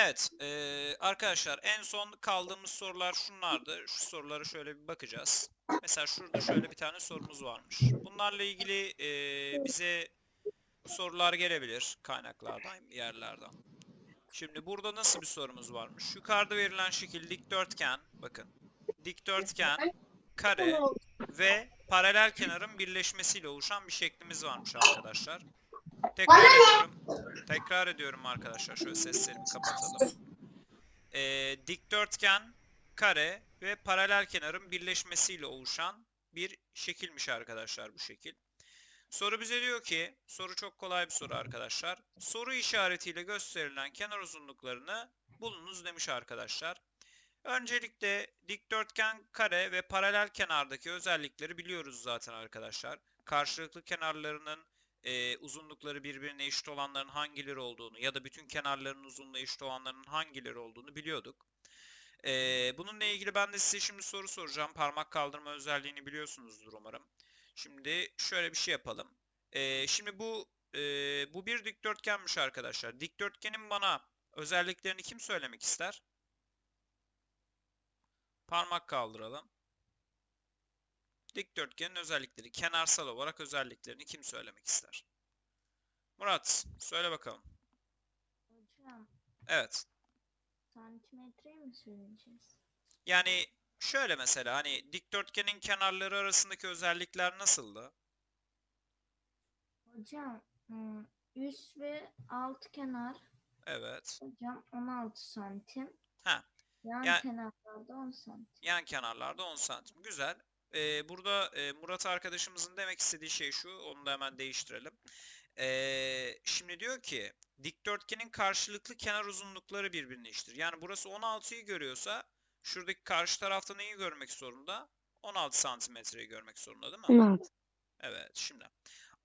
Evet, eee, arkadaşlar en son kaldığımız sorular şunlardı. Şu sorulara şöyle bir bakacağız. Mesela şurada şöyle bir tane sorumuz varmış. Bunlarla ilgili eee, bize sorular gelebilir kaynaklardan, yerlerden. Şimdi burada nasıl bir sorumuz varmış? Yukarıda verilen şekil dikdörtgen, bakın. Dikdörtgen, kare ve paralel kenarın birleşmesiyle oluşan bir şeklimiz varmış arkadaşlar. Tekrar ediyorum. Tekrar ediyorum arkadaşlar. Şöyle seslerimi kapatalım. Ee, dikdörtgen, kare ve paralel kenarın birleşmesiyle oluşan bir şekilmiş arkadaşlar bu şekil. Soru bize diyor ki, soru çok kolay bir soru arkadaşlar. Soru işaretiyle gösterilen kenar uzunluklarını bulunuz demiş arkadaşlar. Öncelikle dikdörtgen, kare ve paralel kenardaki özellikleri biliyoruz zaten arkadaşlar. Karşılıklı kenarlarının e, uzunlukları birbirine eşit olanların hangileri olduğunu ya da bütün kenarların uzunluğu eşit olanların hangileri olduğunu biliyorduk. E, bununla ilgili ben de size şimdi soru soracağım. Parmak kaldırma özelliğini biliyorsunuzdur umarım. Şimdi şöyle bir şey yapalım. E, şimdi bu e, bu bir dikdörtgenmiş arkadaşlar. Dikdörtgenin bana özelliklerini kim söylemek ister? Parmak kaldıralım. Dikdörtgenin özellikleri, kenarsal olarak özelliklerini kim söylemek ister? Murat, söyle bakalım. Hocam Evet. santimetre mi söyleyeceğiz? Yani şöyle mesela hani dikdörtgenin kenarları arasındaki özellikler nasıldı? Hocam üst ve alt kenar Evet. hocam 16 santim. Ha, Yan ya- kenarlarda 10 santim. Yan kenarlarda 10 santim. Güzel. Ee, burada e, Murat arkadaşımızın demek istediği şey şu. Onu da hemen değiştirelim. Ee, şimdi diyor ki dikdörtgenin karşılıklı kenar uzunlukları birbirine eşittir. Yani burası 16'yı görüyorsa şuradaki karşı tarafta neyi görmek zorunda? 16 santimetreyi görmek zorunda değil mi? 16. Evet şimdi.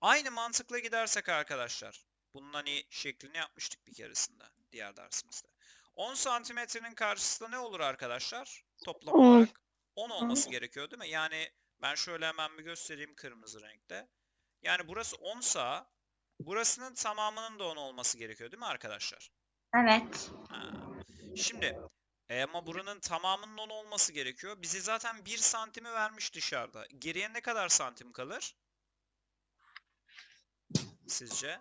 Aynı mantıkla gidersek arkadaşlar. Bunun hani şeklini yapmıştık bir keresinde diğer dersimizde. 10 santimetrenin karşısında ne olur arkadaşlar? Toplam olarak 10 olması gerekiyor değil mi? Yani ben şöyle hemen bir göstereyim kırmızı renkte. Yani burası 10 sa burasının tamamının da 10 olması gerekiyor değil mi arkadaşlar? Evet. Ha. Şimdi e, ama buranın tamamının 10 olması gerekiyor. Bize zaten 1 santimi vermiş dışarıda. Geriye ne kadar santim kalır? Sizce?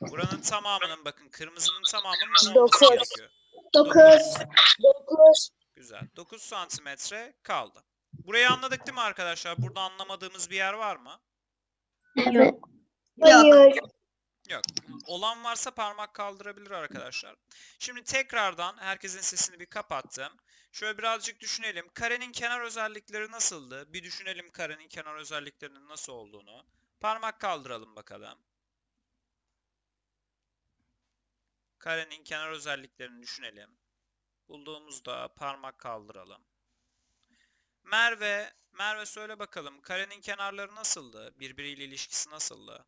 Buranın tamamının bakın kırmızının tamamının 10 olması Dokuz. gerekiyor. 9. 9. Güzel. 9 santimetre kaldı. Burayı anladık değil mi arkadaşlar? Burada anlamadığımız bir yer var mı? Evet. Hayır. Yok. Olan varsa parmak kaldırabilir arkadaşlar. Şimdi tekrardan herkesin sesini bir kapattım. Şöyle birazcık düşünelim. Karenin kenar özellikleri nasıldı? Bir düşünelim karenin kenar özelliklerinin nasıl olduğunu. Parmak kaldıralım bakalım. Karenin kenar özelliklerini düşünelim. Bulduğumuzda parmak kaldıralım. Merve, Merve söyle bakalım. Karenin kenarları nasıldı? Birbiriyle ilişkisi nasıldı?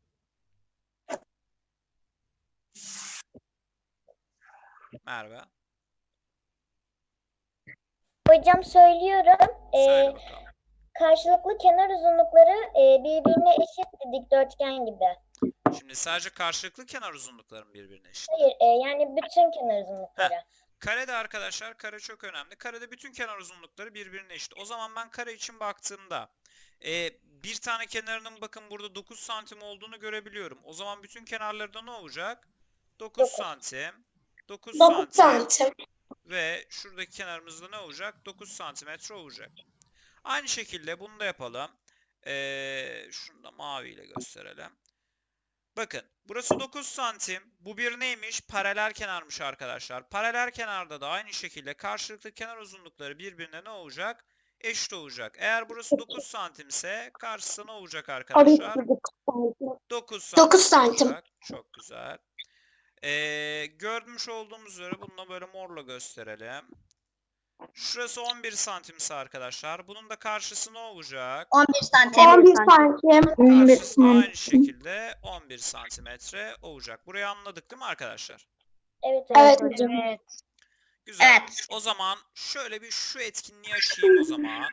Merve. Hocam söylüyorum. Ee, Söyle bakalım. karşılıklı kenar uzunlukları e, birbirine eşit dikdörtgen gibi. Şimdi sadece karşılıklı kenar uzunlukların birbirine eşit. Hayır, e, yani bütün kenar uzunlukları. Karede arkadaşlar kare çok önemli. Karede bütün kenar uzunlukları birbirine eşit. O zaman ben kare için baktığımda e, bir tane kenarının bakın burada 9 santim olduğunu görebiliyorum. O zaman bütün kenarları ne olacak? 9 Dokuz. santim. 9 9 santim. santim. Ve şuradaki kenarımızda ne olacak? 9 santimetre olacak. Aynı şekilde bunu da yapalım. Ee, şunu da maviyle gösterelim. Bakın burası 9 santim. Bu bir neymiş? Paralel kenarmış arkadaşlar. Paralel kenarda da aynı şekilde karşılıklı kenar uzunlukları birbirine ne olacak? Eşit olacak. Eğer burası 9 santimse karşısı ne olacak arkadaşlar? 9 santim. 9 santim. olacak. Çok güzel. Ee, görmüş olduğumuz üzere bunu da böyle morla gösterelim. Şurası 11 santimse arkadaşlar. Bunun da karşısı ne olacak? 11 santim. 11 santim. Karşısı aynı şekilde 11 santimetre olacak. Burayı anladık değil mi arkadaşlar? Evet, Evet hocam. Evet. Güzel. Evet. O zaman şöyle bir şu etkinliği açayım o zaman.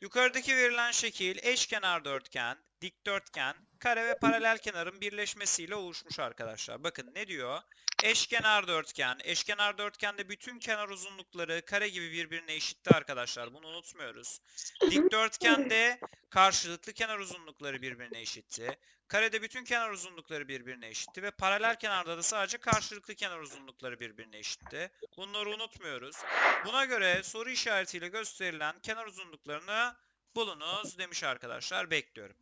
Yukarıdaki verilen şekil eşkenar dörtgen, dikdörtgen, kare ve paralel kenarın birleşmesiyle oluşmuş arkadaşlar. Bakın ne diyor? Eşkenar dörtgen. Eşkenar dörtgende bütün kenar uzunlukları kare gibi birbirine eşitti arkadaşlar. Bunu unutmuyoruz. Dikdörtgende karşılıklı kenar uzunlukları birbirine eşitti. Karede bütün kenar uzunlukları birbirine eşitti ve paralel kenarda da sadece karşılıklı kenar uzunlukları birbirine eşitti. Bunları unutmuyoruz. Buna göre soru işaretiyle gösterilen kenar uzunluklarını bulunuz demiş arkadaşlar. Bekliyorum.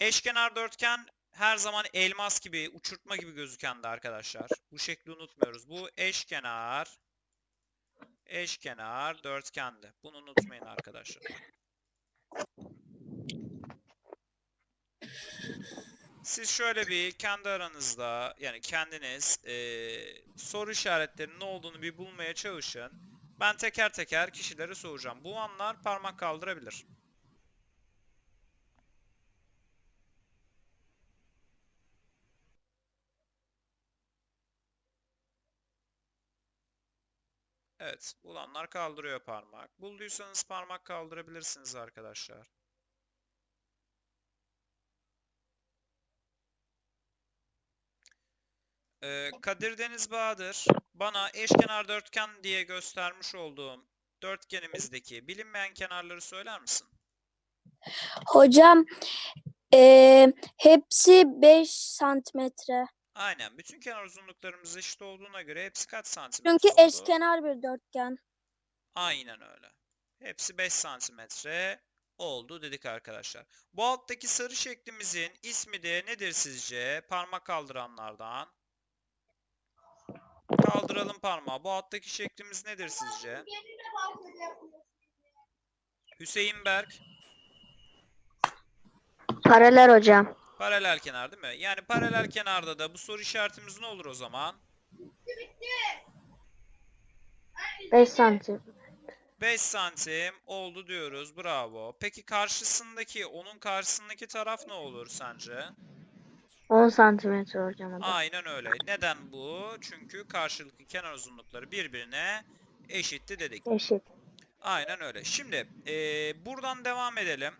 Eşkenar dörtgen her zaman elmas gibi, uçurtma gibi gözükendi arkadaşlar. Bu şekli unutmuyoruz. Bu eşkenar eşkenar dörtgendi. Bunu unutmayın arkadaşlar. Siz şöyle bir kendi aranızda yani kendiniz eee, soru işaretlerinin ne olduğunu bir bulmaya çalışın. Ben teker teker kişilere soracağım. Bu anlar parmak kaldırabilir. Evet, bulanlar kaldırıyor parmak. Bulduysanız parmak kaldırabilirsiniz arkadaşlar. Ee, Kadir Deniz Bahadır bana eşkenar dörtgen diye göstermiş olduğum dörtgenimizdeki bilinmeyen kenarları söyler misin? Hocam eee, hepsi 5 santimetre. Aynen. Bütün kenar uzunluklarımız eşit olduğuna göre hepsi kaç santimetre Çünkü oldu? eşkenar bir dörtgen. Aynen öyle. Hepsi 5 santimetre oldu dedik arkadaşlar. Bu alttaki sarı şeklimizin ismi de nedir sizce? Parmak kaldıranlardan. Kaldıralım parmağı. Bu alttaki şeklimiz nedir sizce? Hüseyin Berk. Paralel hocam. Paralel kenar değil mi? Yani paralel kenarda da bu soru işaretimiz ne olur o zaman? 5 santim. 5 santim oldu diyoruz. Bravo. Peki karşısındaki, onun karşısındaki taraf ne olur sence? 10 santimetre hocam. Aynen öyle. Neden bu? Çünkü karşılıklı kenar uzunlukları birbirine eşitti dedik. Eşit. Aynen öyle. Şimdi eee, buradan devam edelim.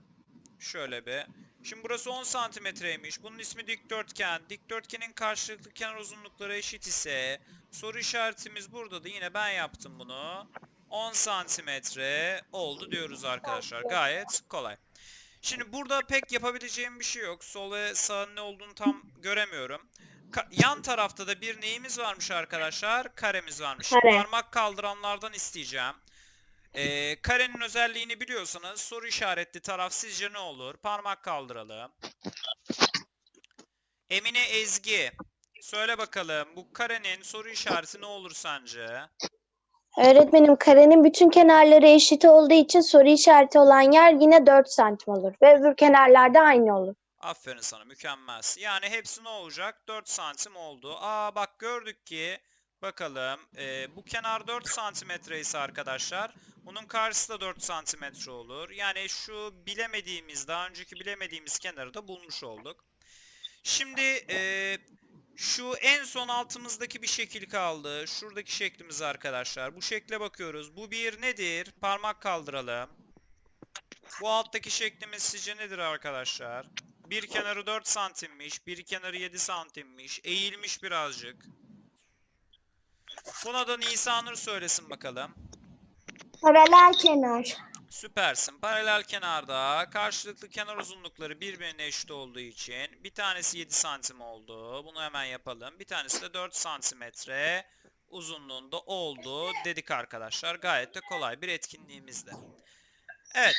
Şöyle bir. Şimdi burası 10 santimetreymiş. Bunun ismi dikdörtgen. Dikdörtgenin karşılıklı kenar uzunlukları eşit ise soru işaretimiz burada da yine ben yaptım bunu. 10 santimetre oldu diyoruz arkadaşlar. Gayet kolay. Şimdi burada pek yapabileceğim bir şey yok. Sol ve sağın ne olduğunu tam göremiyorum. Ka- yan tarafta da bir neyimiz varmış arkadaşlar? Karemiz varmış. Kare. Parmak kaldıranlardan isteyeceğim. Ee, karenin özelliğini biliyorsanız soru işaretli taraf sizce ne olur? Parmak kaldıralım. Emine Ezgi. Söyle bakalım bu karenin soru işareti ne olur sence? Öğretmenim karenin bütün kenarları eşit olduğu için soru işareti olan yer yine 4 santim olur. Ve öbür kenarlarda aynı olur. Aferin sana mükemmelsin. Yani hepsi ne olacak? 4 santim oldu. Aa bak gördük ki bakalım e, bu kenar 4 santimetre ise arkadaşlar bunun karşısı da 4 santimetre olur. Yani şu bilemediğimiz daha önceki bilemediğimiz kenarı da bulmuş olduk. Şimdi e, şu en son altımızdaki bir şekil kaldı. Şuradaki şeklimiz arkadaşlar. Bu şekle bakıyoruz. Bu bir nedir? Parmak kaldıralım. Bu alttaki şeklimiz sizce nedir arkadaşlar? Bir kenarı 4 santimmiş, bir kenarı 7 santimmiş, eğilmiş birazcık. Buna da Nisanur söylesin bakalım. Paralel kenar. Süpersin. Paralel kenarda karşılıklı kenar uzunlukları birbirine eşit olduğu için bir tanesi 7 santim oldu. Bunu hemen yapalım. Bir tanesi de 4 santimetre uzunluğunda oldu dedik arkadaşlar. Gayet de kolay bir etkinliğimizdi. Evet.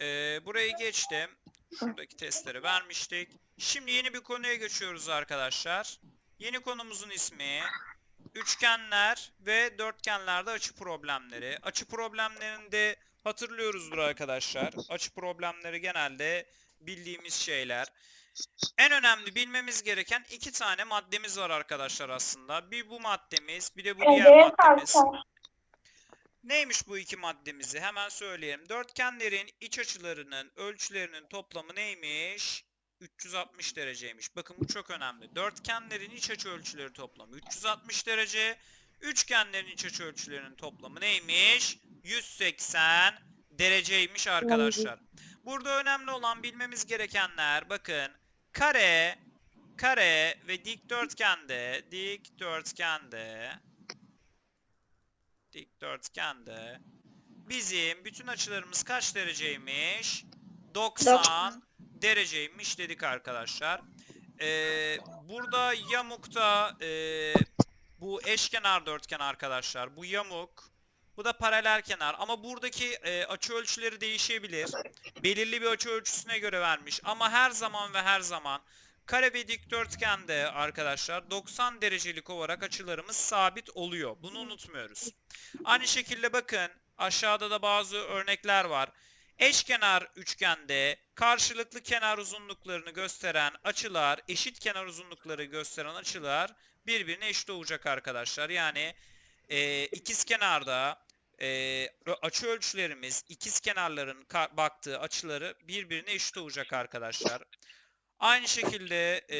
Ee, burayı geçtim. Şuradaki testleri vermiştik. Şimdi yeni bir konuya geçiyoruz arkadaşlar. Yeni konumuzun ismi üçgenler ve dörtgenlerde açı problemleri. Açı problemlerinde hatırlıyoruzdur arkadaşlar. Açı problemleri genelde bildiğimiz şeyler. En önemli bilmemiz gereken iki tane maddemiz var arkadaşlar aslında. Bir bu maddemiz, bir de bu diğer maddemiz. Neymiş bu iki maddemizi? Hemen söyleyelim. Dörtgenlerin iç açılarının ölçülerinin toplamı neymiş? 360 dereceymiş. Bakın bu çok önemli. Dörtgenlerin iç açı ölçüleri toplamı 360 derece. Üçgenlerin iç açı ölçülerinin toplamı neymiş? 180 dereceymiş arkadaşlar. Burada önemli olan bilmemiz gerekenler bakın kare, kare ve dikdörtgende, dikdörtgende, dikdörtgende bizim bütün açılarımız kaç dereceymiş? 90 dereceymiş dedik arkadaşlar. Ee, burada yamukta ee, bu eşkenar dörtgen arkadaşlar. Bu yamuk. Bu da paralel kenar. Ama buradaki e, açı ölçüleri değişebilir. Belirli bir açı ölçüsüne göre vermiş. Ama her zaman ve her zaman kare ve dikdörtgende arkadaşlar 90 derecelik olarak açılarımız sabit oluyor. Bunu unutmuyoruz. Aynı şekilde bakın aşağıda da bazı örnekler var. Eşkenar üçgende karşılıklı kenar uzunluklarını gösteren açılar, eşit kenar uzunlukları gösteren açılar birbirine eşit olacak arkadaşlar. Yani e, ikizkenarda e, ö- açı ölçülerimiz ikizkenarların ka- baktığı açıları birbirine eşit olacak arkadaşlar. Aynı şekilde e,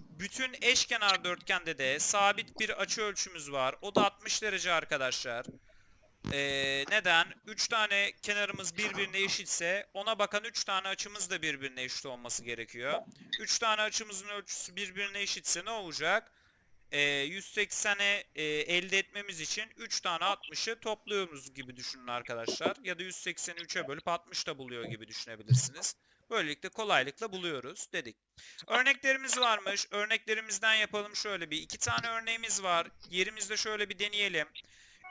bütün eşkenar dörtgende de sabit bir açı ölçümüz var. O da 60 derece arkadaşlar. E, neden? 3 tane kenarımız birbirine eşitse ona bakan 3 tane açımız da birbirine eşit olması gerekiyor. 3 tane açımızın ölçüsü birbirine eşitse ne olacak? e, 180'e e, elde etmemiz için 3 tane 60'ı topluyoruz gibi düşünün arkadaşlar. Ya da 180'i 3'e bölüp 60 da buluyor gibi düşünebilirsiniz. Böylelikle kolaylıkla buluyoruz dedik. Örneklerimiz varmış. Örneklerimizden yapalım şöyle bir. iki tane örneğimiz var. Yerimizde şöyle bir deneyelim.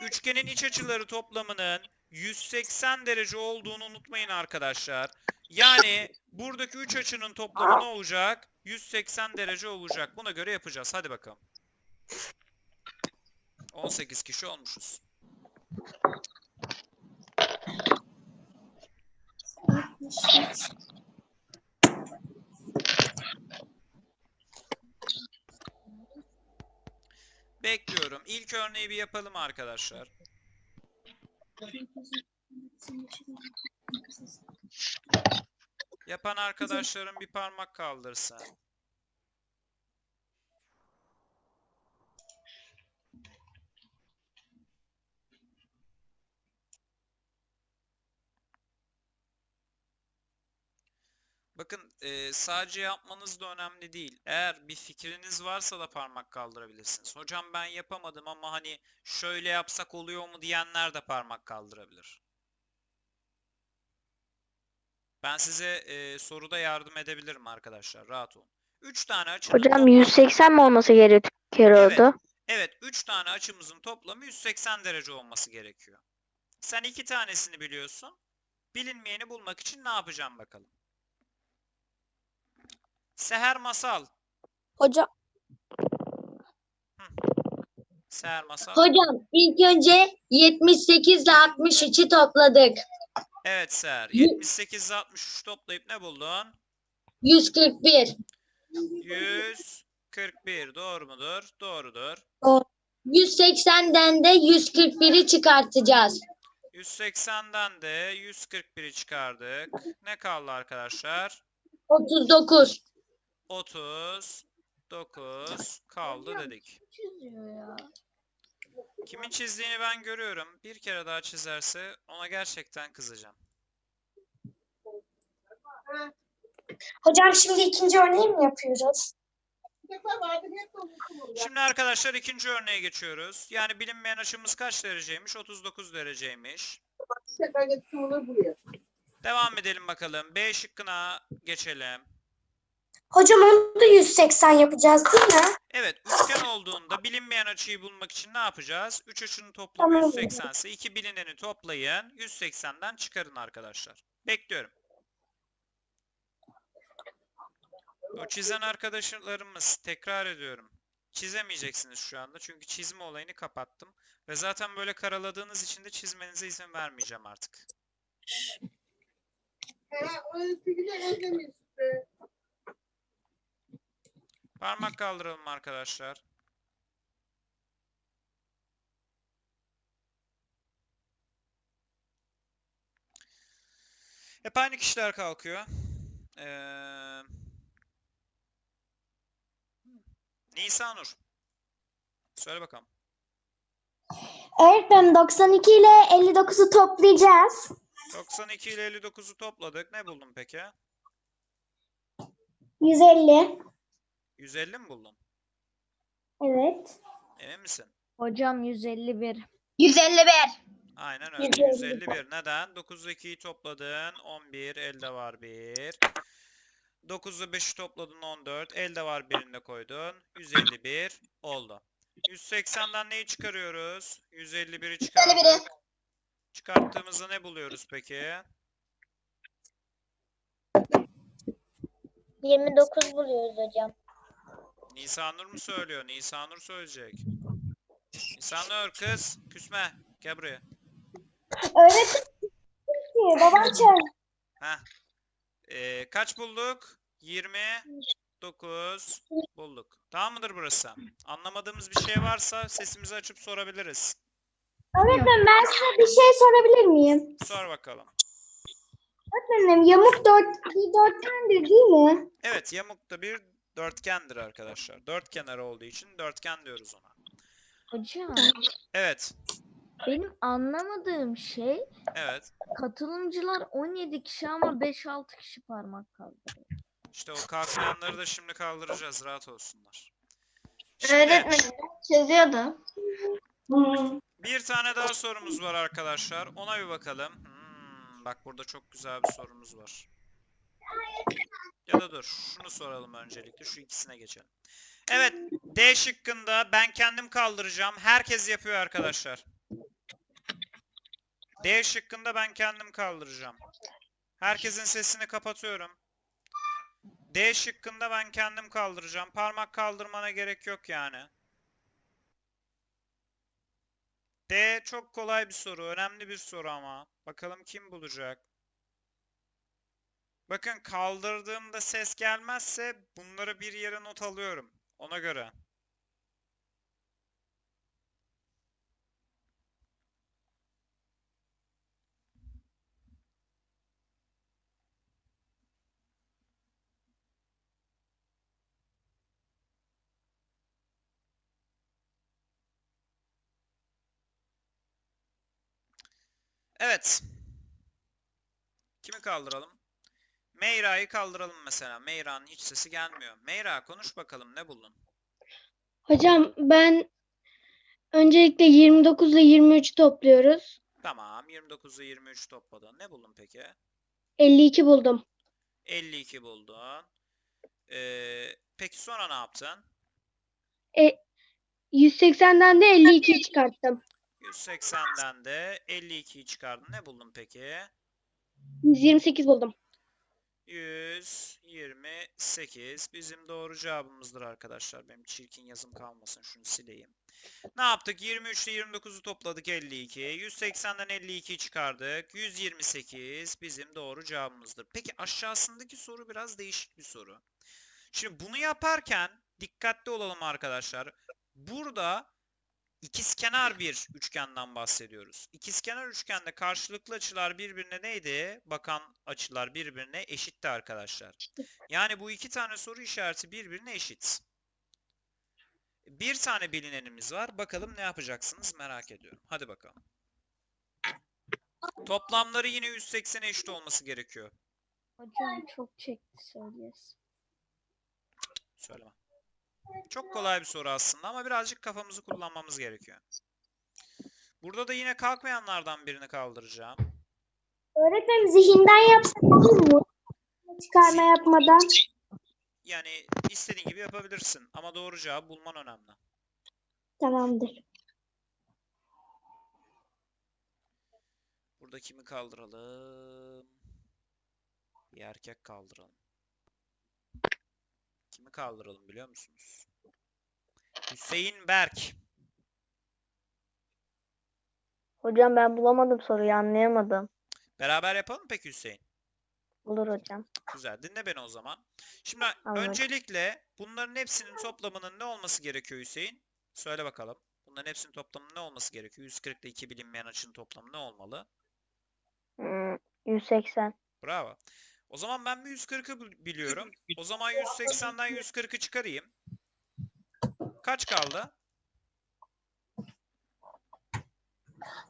Üçgenin iç açıları toplamının 180 derece olduğunu unutmayın arkadaşlar. Yani buradaki 3 açının toplamı ne olacak? 180 derece olacak. Buna göre yapacağız. Hadi bakalım. 18 kişi olmuşuz. Bekliyorum. İlk örneği bir yapalım arkadaşlar. Yapan arkadaşlarım bir parmak kaldırsın. Bakın e, sadece yapmanız da önemli değil. Eğer bir fikriniz varsa da parmak kaldırabilirsiniz. Hocam ben yapamadım ama hani şöyle yapsak oluyor mu diyenler de parmak kaldırabilir. Ben size e, soruda yardım edebilirim arkadaşlar. Rahat olun. 3 tane açının Hocam toplamı- 180 mi olması gerekiyordu? Evet, 3 tane açımızın toplamı 180 derece olması gerekiyor. Sen iki tanesini biliyorsun. Bilinmeyeni bulmak için ne yapacağım bakalım. Seher Masal. Hocam Seher Masal. Hocam ilk önce 78 ile 63'ü topladık. Evet Seher. Yu- 78 ile 63 toplayıp ne buldun? 141. 141. Doğru mudur? Doğrudur. 180'den de 141'i çıkartacağız. 180'den de 141'i çıkardık. Ne kaldı arkadaşlar? 39. 39 kaldı dedik. Çiziyor ya. Kimin çizdiğini ben görüyorum. Bir kere daha çizerse ona gerçekten kızacağım. Hocam şimdi ikinci örneği mi yapıyoruz? Şimdi arkadaşlar ikinci örneğe geçiyoruz. Yani bilinmeyen açımız kaç dereceymiş? 39 dereceymiş. Devam edelim bakalım. B şıkkına geçelim. Hocam onu da 180 yapacağız değil mi? Evet, üçgen olduğunda bilinmeyen açıyı bulmak için ne yapacağız? 3 açının toplamı Tamam. 180 ise 2 bilineni toplayın. 180'den çıkarın arkadaşlar. Bekliyorum. O çizen arkadaşlarımız tekrar ediyorum. Çizemeyeceksiniz şu anda çünkü çizme olayını kapattım. Ve zaten böyle karaladığınız için de çizmenize izin vermeyeceğim artık. Parmak kaldıralım arkadaşlar. Hep aynı kişiler kalkıyor. Ee... Nisanur. Söyle bakalım. Öğretmenim 92 ile 59'u toplayacağız. 92 ile 59'u topladık. Ne buldun peki? 150. 150 mi buldun? Evet. Emin misin? Hocam 151. 151. Aynen öyle. 151. 151. Neden? 9 ile 2'yi topladın. 11. Elde var 1. 9 ile 5'i topladın 14. Elde var birinde koydun. 151 oldu. 180'den neyi çıkarıyoruz? 151'i çıkardık. Çıkarttığımızda ne buluyoruz peki? 29 buluyoruz hocam. Nisanur mu söylüyor? Nisanur söyleyecek. Nisanur kız küsme. Gel buraya. Öğretmenim babam çağırdı. Heh. Ee, kaç bulduk? 29 bulduk. Tamam mıdır burası? Anlamadığımız bir şey varsa sesimizi açıp sorabiliriz. Öğretmenim ben size bir şey sorabilir miyim? Sor bakalım. Öğretmenim yamuk dört, bir dörtgendir değil mi? Evet, yamuk da bir dörtgendir arkadaşlar. Dört kenarı olduğu için dörtgen diyoruz ona. Hocam Evet, benim anlamadığım şey evet. katılımcılar 17 kişi ama 5-6 kişi parmak kaldırıyor. İşte o kalkmayanları da şimdi kaldıracağız. Rahat olsunlar. Şimdi Öğretmenim çözüyordu. bir tane daha sorumuz var arkadaşlar. Ona bir bakalım. Hmm, bak burada çok güzel bir sorumuz var. Ya da dur, şunu soralım öncelikle. Şu ikisine geçelim. Evet, D şıkkında ben kendim kaldıracağım. Herkes yapıyor arkadaşlar. D şıkkında ben kendim kaldıracağım. Herkesin sesini kapatıyorum. D şıkkında ben kendim kaldıracağım. Parmak kaldırmana gerek yok yani. D çok kolay bir soru. Önemli bir soru ama. Bakalım kim bulacak? Bakın kaldırdığımda ses gelmezse bunları bir yere not alıyorum. Ona göre. Evet. Kimi kaldıralım? Meyra'yı kaldıralım mesela. Meyra'nın hiç sesi gelmiyor. Meyra konuş bakalım ne buldun? Hocam ben öncelikle 29 ile 23 topluyoruz. Tamam 29'u 23 topladın. Ne buldun peki? 52 buldum. 52 buldun. Ee, peki sonra ne yaptın? 180'den de 52'yi çıkarttım. 180'den de 52'yi çıkardın. Ne buldun peki? 128 buldum. 128 bizim doğru cevabımızdır arkadaşlar. Benim çirkin yazım kalmasın. Şunu sileyim. Ne yaptık? 23 ile 29'u topladık 52. 180'den 52'yi çıkardık. 128 bizim doğru cevabımızdır. Peki aşağısındaki soru biraz değişik bir soru. Şimdi bunu yaparken dikkatli olalım arkadaşlar. Burada ikizkenar bir üçgenden bahsediyoruz. İkizkenar üçgende karşılıklı açılar birbirine neydi? Bakan açılar birbirine eşitti arkadaşlar. Yani bu iki tane soru işareti birbirine eşit. Bir tane bilinenimiz var. Bakalım ne yapacaksınız merak ediyorum. Hadi bakalım. Toplamları yine 180'e eşit olması gerekiyor. Hocam çok çekti söyleyesi. Söyleme. Çok kolay bir soru aslında ama birazcık kafamızı kullanmamız gerekiyor. Burada da yine kalkmayanlardan birini kaldıracağım. Öğretmenim zihinden yapsak olur mu? Çıkarma yapmadan. Yani istediğin gibi yapabilirsin ama doğru cevabı bulman önemli. Tamamdır. Burada kimi kaldıralım? Bir erkek kaldıralım. Kimi kaldıralım biliyor musunuz? Hüseyin Berk. Hocam ben bulamadım soruyu anlayamadım. Beraber yapalım mı peki Hüseyin? Olur hocam. Güzel. Dinle beni o zaman. Şimdi Anladım. öncelikle bunların hepsinin toplamının ne olması gerekiyor Hüseyin? Söyle bakalım. Bunların hepsinin toplamının ne olması gerekiyor? 140 ile 2 bilinmeyen açının toplamı ne olmalı? Hmm, 180. Bravo. O zaman ben bir 140'ı bil- biliyorum. O zaman 180'den 140'ı çıkarayım. Kaç kaldı?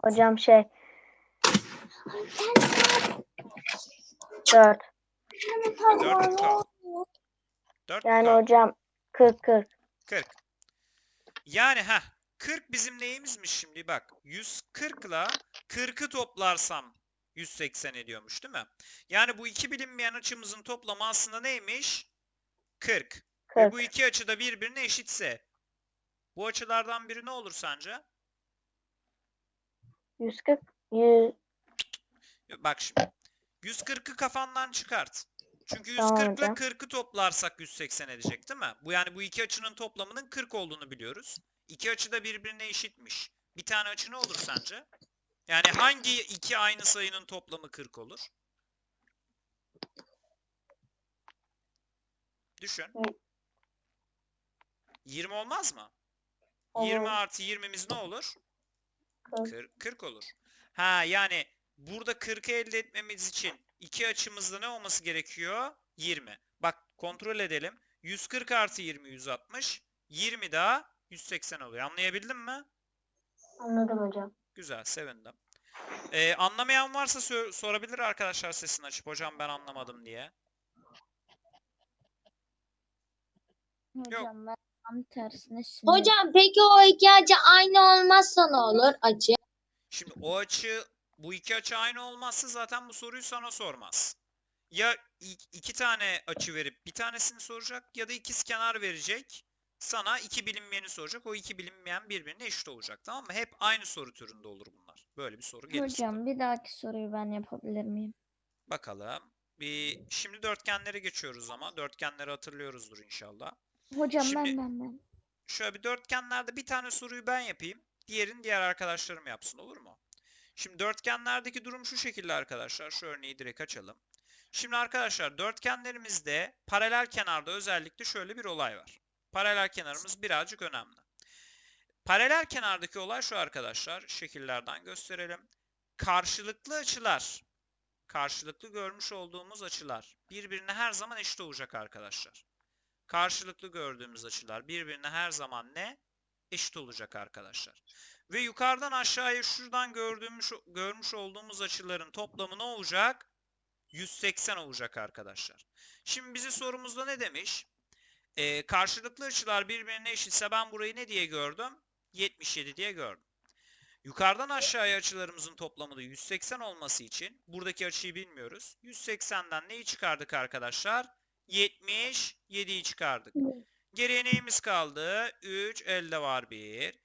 Hocam şey Dört. 4K. 4K. Yani hocam 40 40. 40. Yani ha 40 bizim neyimizmiş şimdi bak 140 ile 40'ı toplarsam 180 ediyormuş değil mi? Yani bu iki bilinmeyen açımızın toplamı aslında neymiş? 40. Ve 40. bu iki açı da birbirine eşitse bu açılardan biri ne olur sence? 140 100 Bak şimdi. 140'ı kafandan çıkart. Çünkü Tamam 140 ile hocam. 40'ı toplarsak 180 edecek değil mi? Bu yani bu iki açının toplamının 40 olduğunu biliyoruz. İki açı da birbirine eşitmiş. Bir tane açı ne olur sence? Yani hangi iki aynı sayının toplamı 40 olur? Düşün. Evet. 20 olmaz mı? Olur. 20 artı 20'miz ne olur? Kırk. Kır- 40 olur. Ha yani burada 40'ı elde etmemiz için iki açımızda ne olması gerekiyor? 20. Bak kontrol edelim. 140 artı 20 160. 20 daha 180 oluyor. Anlayabildin mi? Anladım hocam. Güzel sevindim. Ee, anlamayan varsa sö- sorabilir arkadaşlar sesini açıp hocam ben anlamadım diye. Hocam ben tam tersine sinir. Hocam peki o iki açı aynı olmazsa ne olur açı? Şimdi o açı bu iki açı aynı olmazsa zaten bu soruyu sana sormaz. Ya iki tane açı verip bir tanesini soracak ya da ikizkenar verecek. Sana iki bilinmeyeni soracak. O iki bilinmeyen birbirine eşit olacak. Tamam mı? Hep aynı soru türünde olur bunlar. Böyle bir soru gelirse. Hocam bir dahaki soruyu ben yapabilir miyim? Bakalım. Bir şimdi dörtgenlere geçiyoruz ama dörtgenleri hatırlıyoruzdur inşallah. Hocam Şimdi- ben ben ben. Şöyle bir dörtgenlerde bir tane soruyu ben yapayım. Diğerini diğer arkadaşlarım yapsın olur mu? Şimdi dörtgenlerdeki durum şu şekilde arkadaşlar. Şu örneği direkt açalım. Şimdi arkadaşlar dörtgenlerimizde paralel kenarda özellikle şöyle bir olay var. Paralel kenarımız birazcık önemli. Paralel kenardaki olay şu arkadaşlar. Şekillerden gösterelim. Karşılıklı açılar. Karşılıklı görmüş olduğumuz açılar. Birbirine her zaman eşit olacak arkadaşlar karşılıklı gördüğümüz açılar birbirine her zaman ne? Eşit olacak arkadaşlar. Ve yukarıdan aşağıya şuradan gördüğümüz, görmüş olduğumuz açıların toplamı ne olacak? 180 olacak arkadaşlar. Şimdi bize sorumuzda ne demiş? Ee, karşılıklı açılar birbirine eşitse ben burayı ne diye gördüm? 77 diye gördüm. Yukarıdan aşağıya açılarımızın toplamı da 180 olması için buradaki açıyı bilmiyoruz. 180'den neyi çıkardık arkadaşlar? 77'yi çıkardık. Geriye neyimiz kaldı? 3 elde var 1.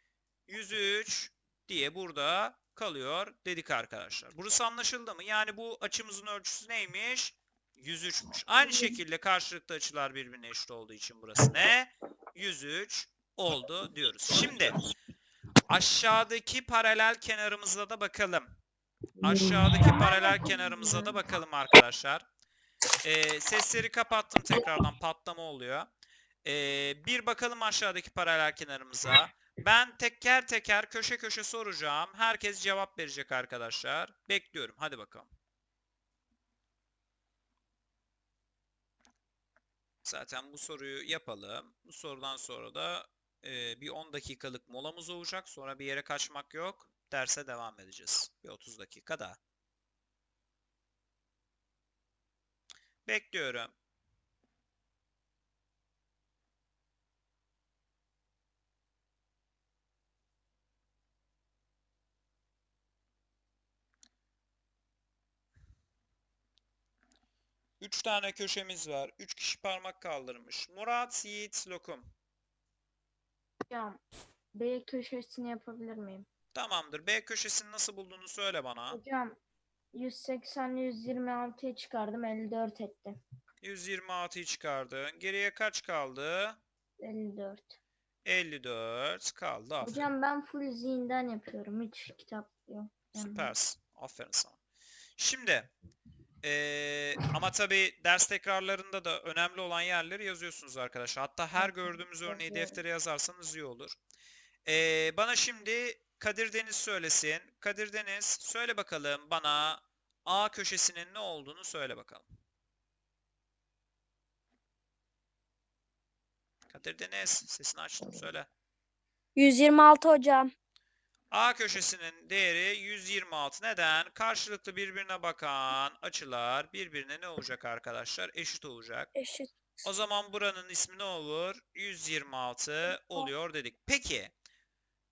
103 diye burada kalıyor dedik arkadaşlar. Burası anlaşıldı mı? Yani bu açımızın ölçüsü neymiş? 103'müş. Aynı şekilde karşılıklı açılar birbirine eşit olduğu için burası ne? 103 oldu diyoruz. Şimdi aşağıdaki paralel kenarımıza da bakalım. Aşağıdaki paralel kenarımıza da bakalım arkadaşlar. Ee, sesleri kapattım tekrardan patlama oluyor. Ee, bir bakalım aşağıdaki paralel kenarımıza. Ben teker teker köşe köşe soracağım. Herkes cevap verecek arkadaşlar. Bekliyorum. Hadi bakalım. Zaten bu soruyu yapalım. Bu sorudan sonra da e, bir 10 dakikalık molamız olacak. Sonra bir yere kaçmak yok. Derse devam edeceğiz. Bir 30 dakika daha. Bekliyorum. Üç tane köşemiz var. Üç kişi parmak kaldırmış. Murat, Yiğit, Lokum. Hocam B köşesini yapabilir miyim? Tamamdır. B köşesini nasıl bulduğunu söyle bana. Hocam 180 126'ya çıkardım 54 etti. 126'yı çıkardın. Geriye kaç kaldı? 54. 54 kaldı. Aferin. Hocam ben full zihinden yapıyorum. Hiç kitap yok. Süpersin. Aferin sana. Şimdi eee, ama tabii ders tekrarlarında da önemli olan yerleri yazıyorsunuz arkadaşlar. Hatta her gördüğümüz örneği deftere yazarsanız iyi olur. Eee, bana şimdi Kadir Deniz söylesin. Kadir Deniz söyle bakalım bana A köşesinin ne olduğunu söyle bakalım. Kadir Deniz sesini açtım söyle. 126 hocam. A köşesinin değeri 126. Neden? Karşılıklı birbirine bakan açılar birbirine ne olacak arkadaşlar? Eşit olacak. Eşit. O zaman buranın ismi ne olur? 126 oluyor dedik. Peki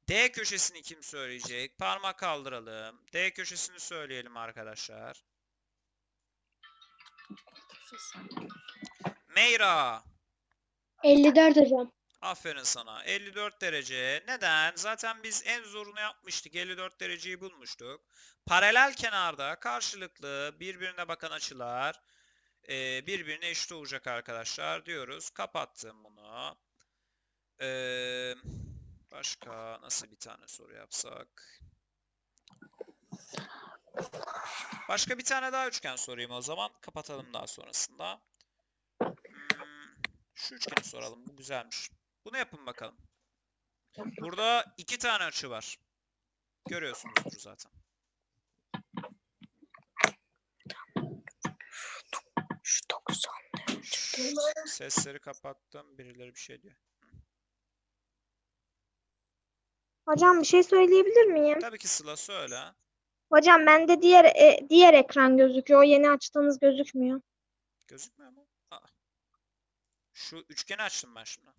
D köşesini kim söyleyecek? Parmak kaldıralım. D köşesini söyleyelim arkadaşlar. Meyra. 54 hocam. Aferin sana. 54 derece. Neden? Zaten biz en zorunu yapmıştık. 54 dereceyi bulmuştuk. Paralel kenarda karşılıklı birbirine bakan açılar e, birbirine eşit olacak arkadaşlar diyoruz. Kapattım bunu. Ee, başka nasıl bir tane soru yapsak? Başka bir tane daha üçgen sorayım o zaman. Kapatalım daha sonrasında. Hmm, şu üçgeni soralım. Bu güzelmiş. Bunu yapın bakalım. Burada iki tane açı var. Görüyorsunuzdur zaten. Şu 90. Şşş, Sesleri kapattım. Birileri bir şey diyor. Hocam bir şey söyleyebilir miyim? Tabii ki Sıla söyle. Hocam bende diğer e, diğer ekran gözüküyor. O yeni açtığınız gözükmüyor. Gözükmüyor mu? Aa. Şu üçgeni açtım ben şimdi.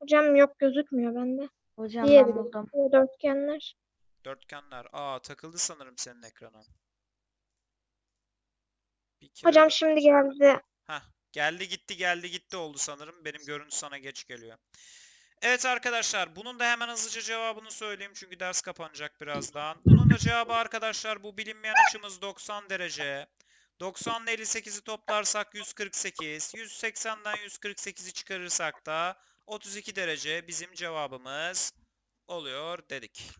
Hocam yok gözükmüyor bende. Hocam Diğeri ben buldum. dörtgenler. Dörtgenler. Aa takıldı sanırım senin ekrana. Bir kere Hocam şimdi geldi. Heh, geldi gitti geldi gitti oldu sanırım. Benim görüntü sana geç geliyor. Evet arkadaşlar bunun da hemen hızlıca cevabını söyleyeyim çünkü ders kapanacak birazdan. Bunun da cevabı arkadaşlar bu bilinmeyen açımız 90 derece. 90 ile 58'i toplarsak 148. 180'den 148'i çıkarırsak da 32 derece bizim cevabımız oluyor dedik.